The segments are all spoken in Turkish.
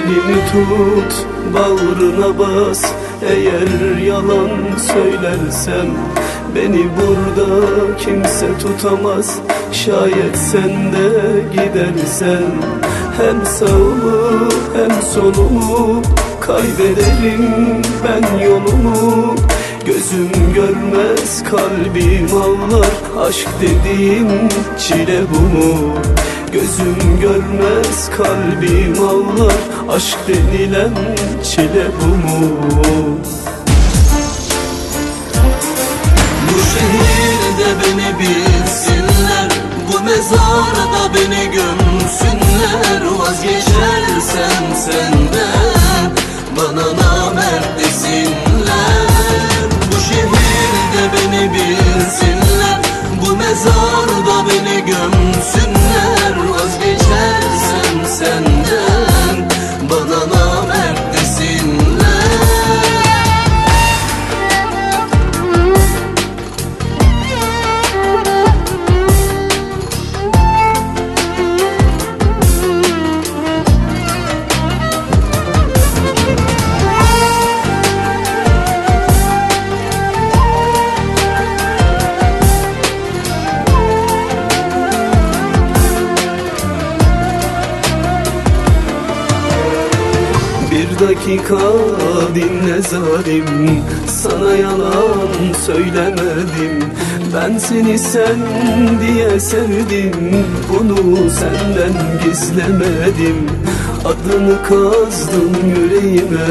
tut bağrına bas. Eğer yalan söylersem Beni burada kimse tutamaz. Şayet sen de gidersen Hem sağımı hem solumu Kaybederim ben yolumu. Gözüm görmez kalbim ağlar. Aşk dediğin çile bu mu? Gözüm görmez kalbim ağlar Aşk denilen çile bu mu? Senden Bana dakika dinle zalim. Sana yalan söylemedim. Ben seni sen diye sevdim. Bunu senden gizlemedim. Adını kazdım yüreğime.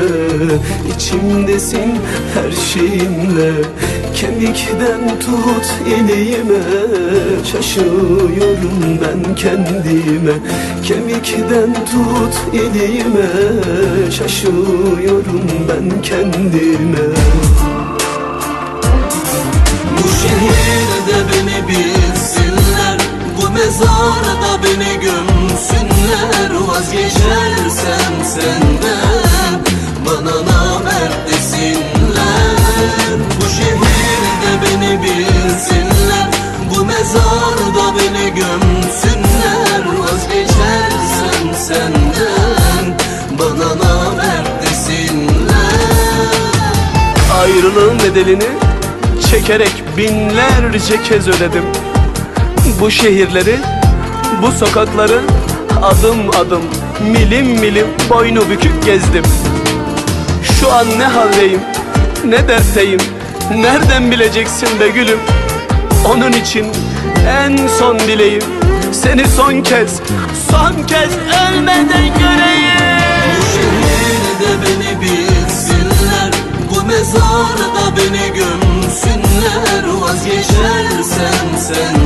İçimdesin her şeyinle Kemikten tut iliğime Şaşıyorum ben kendime. Kemikten tut iliğime Şaşıyorum ben kendime. Bu şehirde beni bilsinler Bu mezarda beni gömsünler Vazgeçersem senden Ayrılığın bedelini çekerek binlerce kez ödedim. Bu şehirleri, bu sokakları adım adım, milim milim boynu bükük gezdim. Şu an ne haldeyim, ne dertteyim, nereden bileceksin be gülüm? Onun için en son dileğim seni son kez, son kez ölmeden Vazgeçersem sen